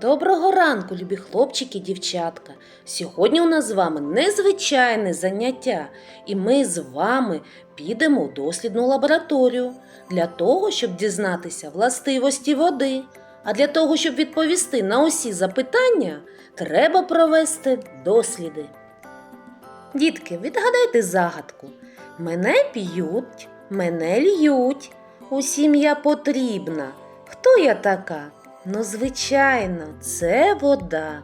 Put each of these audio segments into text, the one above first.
Доброго ранку, любі хлопчики і дівчатка. Сьогодні у нас з вами незвичайне заняття, і ми з вами підемо у дослідну лабораторію для того, щоб дізнатися властивості води. А для того, щоб відповісти на усі запитання, треба провести досліди. Дітки, відгадайте загадку. Мене п'ють, мене льють, усім я потрібна. Хто я така? Ну, звичайно, це вода.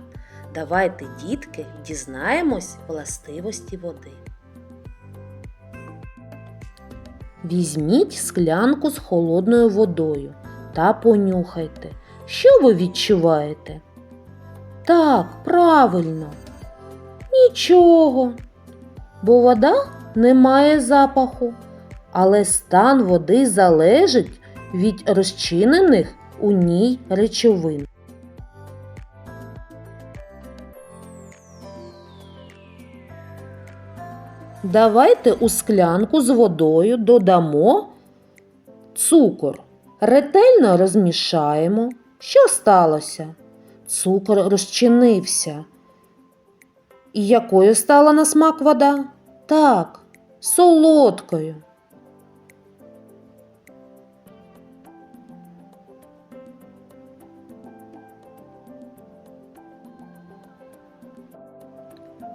Давайте, дітки, дізнаємось властивості води. Візьміть склянку з холодною водою та понюхайте. Що ви відчуваєте? Так, правильно. Нічого. Бо вода не має запаху, але стан води залежить від розчинених у ній речовин. Давайте у склянку з водою додамо цукор. Ретельно розмішаємо. Що сталося? Цукор розчинився. І якою стала на смак вода? Так, солодкою.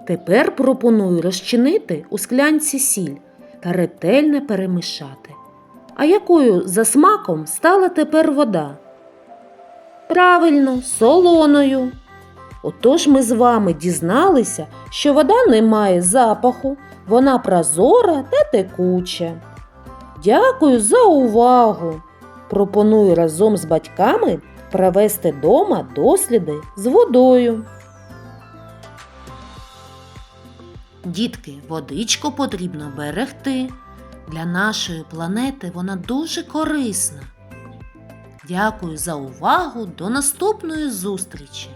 Тепер пропоную розчинити у склянці сіль та ретельно перемішати. А якою за смаком стала тепер вода? Правильно, солоною. Отож ми з вами дізналися, що вода не має запаху, вона прозора та текуча. Дякую за увагу! Пропоную разом з батьками провести дома досліди з водою. Дітки, водичку потрібно берегти. Для нашої планети вона дуже корисна. Дякую за увагу. До наступної зустрічі!